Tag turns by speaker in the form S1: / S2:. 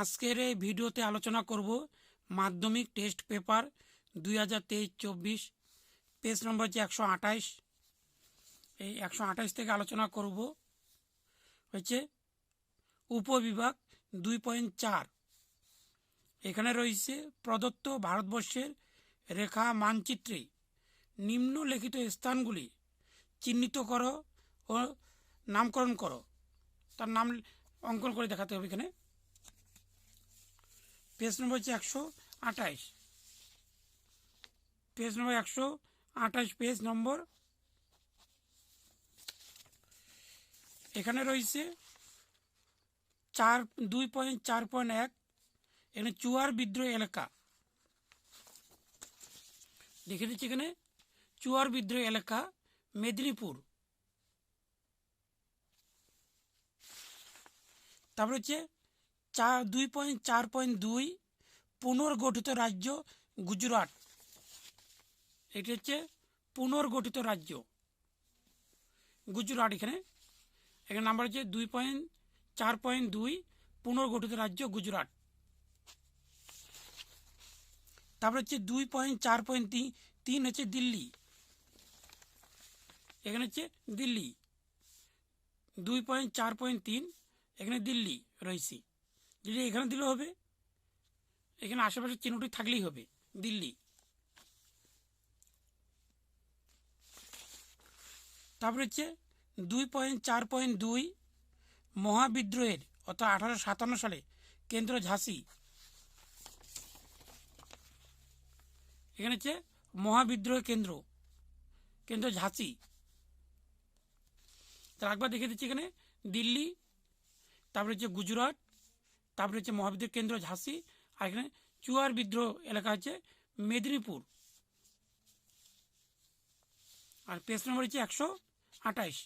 S1: আজকের এই ভিডিওতে আলোচনা করব মাধ্যমিক টেস্ট পেপার দুই হাজার তেইশ চব্বিশ, পেজ নম্বর হচ্ছে একশো আঠাইশ এই একশো আঠাইশ থেকে আলোচনা করব হচ্ছে উপবিভাগ দুই পয়েন্ট চার। এখানে রয়েছে প্রদত্ত ভারতবর্ষের রেখা মানচিত্রে নিম্নলিখিত স্থানগুলি চিহ্নিত করো ও নামকরণ করো। তার নাম অঙ্কন করে দেখাতে হবে এখানে। পেজ নম্বর হচ্ছে একশো আঠাইশ পেজ নম্বর একশো আঠাইশ পেজ নম্বর এখানে রয়েছে চার, দুই পয়েন্ট চার পয়েন্ট এক, এখানে চুয়ার বিদ্রোহ এলাকা। দেখে দিচ্ছি এখানে চুয়ার বিদ্রোহ এলাকা, মেদিনীপুর। তারপর হচ্ছে চার দুই পয়েন্ট, চার পয়েন্ট দুই পুনর্গঠিত রাজ্য গুজরাট। এটি হচ্ছে পুনর্গঠিত রাজ্য গুজরাট এখানে। এখানে নাম্বার হচ্ছে দুই পয়েন্ট, চার পয়েন্ট দুই পুনর্গঠিত রাজ্য গুজরাট। তারপর হচ্ছে দুই পয়েন্ট, চার পয়েন্ট তিন তিন হচ্ছে দিল্লি। এখানে হচ্ছে দিল্লি। দুই পয়েন্ট, চার পয়েন্ট তিন, এখানে দিল্লি রয়েছে। যদি এখানে দিলে হবে, এখানে আশেপাশে চিহ্নটি থাকলেই হবে, দিল্লি। তারপরে হচ্ছে দুই পয়েন্ট চার পয়েন্ট দুই মহাবিদ্রোহের, অর্থাৎ আঠারোশো সাতান্ন সালে কেন্দ্র ঝাঁসি। এখানে হচ্ছে মহাবিদ্রোহ কেন্দ্র কেন্দ্র ঝাঁসি। তার একবার দেখে দিচ্ছি এখানে দিল্লি, তারপরে হচ্ছে গুজরাট তারপরে হচ্ছে মহাবিদ্রোহ কেন্দ্র ঝাঁসি, আর এখানে চুয়ার বিদ্রোহ এলাকা হচ্ছে মেদিনীপুর। আর পেজ নম্বর হচ্ছে একশো আঠাইশ